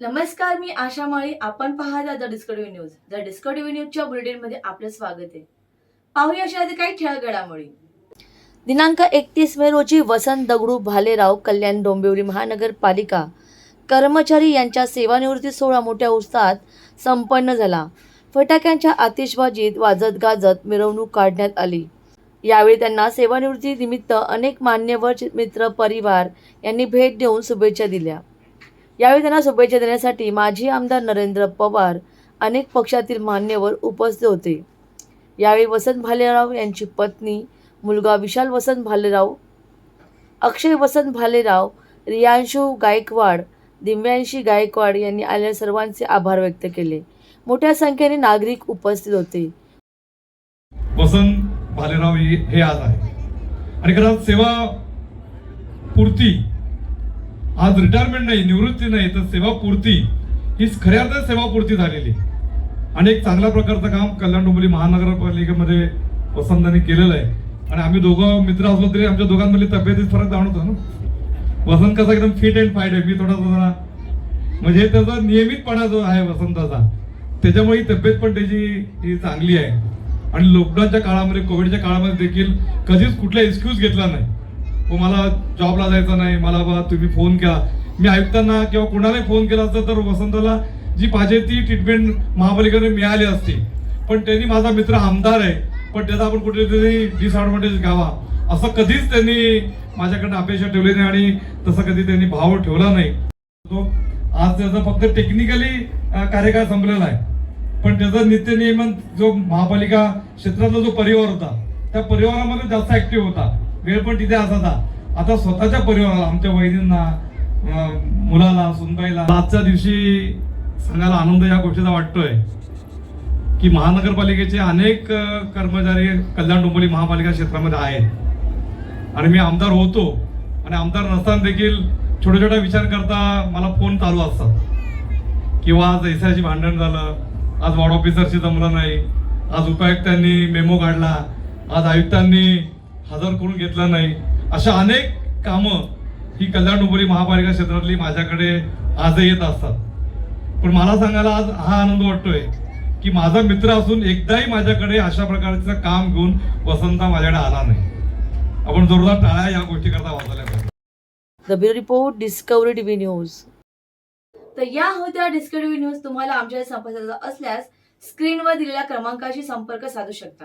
नमस्कार मी आशा माळी. आपण पाहता the Discovery News. The Discovery न्यूजच्या बुलेटिनमध्ये आपलं स्वागत आहे. पाहूया अशा काही ठळक घडामोडी दिनांक एकतीस मे रोजी वसंत दगडू भालेराव कल्याण डोंबिवली महानगरपालिका कर्मचारी यांच्या सेवानिवृत्ती सोहळा मोठ्या उत्साहात संपन्न झाला. फटाक्यांच्या आतिषबाजीत वाजत गाजत मिरवणूक काढण्यात आली. यावेळी त्यांना सेवानिवृत्ती निमित्त अनेक मान्यवर मित्र परिवार यांनी भेट देऊन शुभेच्छा दिल्या. यावेळी त्यांना शुभेच्छा देण्यासाठी माजी आमदार नरेंद्र पवार अनेक पक्षातील मान्यवर उपस्थित होते. यावेळी वसंत भालेराव यांची पत्नी मुलगा विशाल वसंत भालेराव अक्षय वसंत भालेराव रियांशू गायकवाड दिव्यांशी गायकवाड यांनी आलेल्या सर्वांचे आभार व्यक्त केले. मोठ्या संख्येने नागरिक उपस्थित होते. वसंत भालेराव हे आज आहे आणि खरं सेवा पूर्ती आज रिटायरमेंट नाही निवृत्ती नाही तर सेवापूर्ती हीच खऱ्या अर्थात सेवापूर्ती झालेली. आणि एक चांगल्या प्रकारचं काम कल्याण डोंबिवली महानगरपालिकेमध्ये वसंतांनी केलेलं आहे. आणि आम्ही दोघं मित्र असलो तरी आमच्या दोघांमधली तब्येतीत फरक जाणवतो ना? वसंत कसा एकदम फिट अँड फाईट आहे. मी थोडासा जरा म्हणजे त्याचा नियमितपणा जो आहे वसंताचा त्याच्यामुळे ही तब्येत पण त्याची ही चांगली आहे. आणि लॉकडाऊनच्या काळामध्ये कोविडच्या काळामध्ये देखील कधीच कुठला एक्सक्यूज घेतला नाही. हो, मला जॉबला जायचं नाही मला बा तुम्ही फोन करा. मी आयुक्तांना किंवा कुणालाही फोन केला असता तर वसंतला जी पाहिजे ती ट्रीटमेंट महापालिकेने मिळाली असती. पण त्यांनी माझा मित्र आमदार आहे पण त्याचा आपण कुठेतरी डिसएडव्हान्टेज घ्यावा. असं कधीच त्यांनी माझ्याकडनं अपेक्षा ठेवली नाही आणि तसं कधी त्यांनी भाव ठेवला नाही. तो आज त्याचा फक्त टेक्निकली कार्यकाळ संपलेला आहे. पण त्याचा नित्य नियमन जो महापालिका क्षेत्रातला जो परिवार होता त्या परिवारामध्ये जास्त ऍक्टिव्ह होता. वेळ पण तिथे असायचा. आता स्वतःच्या परिवाराला आमच्या वहिनींना मुलाला सुनबाईला आजच्या दिवशी सांगायला आनंद या गोष्टीचा वाटतोय. की महानगरपालिकेचे अनेक कर्मचारी कल्याण डोंबिवली महापालिका क्षेत्रामध्ये आहेत. आणि मी आमदार होतो. आणि आमदार नसताना देखील छोट्या छोट्या विचार करता मला फोन चालू असतात. किंवा आज एसआयची भांडण झालं. आज वॉर्ड ऑफिसरशी जमलं नाही. आज उपायुक्तांनी मेमो काढला. आज आयुक्तांनी हजर करून घेतला नाही. अशा अनेक कामं ही कल्याण डोंबिवली महापालिका क्षेत्रातली माझ्याकडे आजही येत असतात. पण मला सांगायला आज हा आनंद वाटतोय की माझा मित्र असून एकदाही माझ्याकडे अशा प्रकारचं काम घेऊन वसंता माझ्याकडे आला नाही. आपण जोरदार टाळ्या या गोष्टी करता वाजवल्या पाहिजे the report Discovery TV news तर या होत्या डिस्कवरी न्यूज तुम्हाला आमच्या संपर्काचा असल्यास स्क्रीनवर दिलेल्या क्रमांकाशी संपर्क साधू शकता.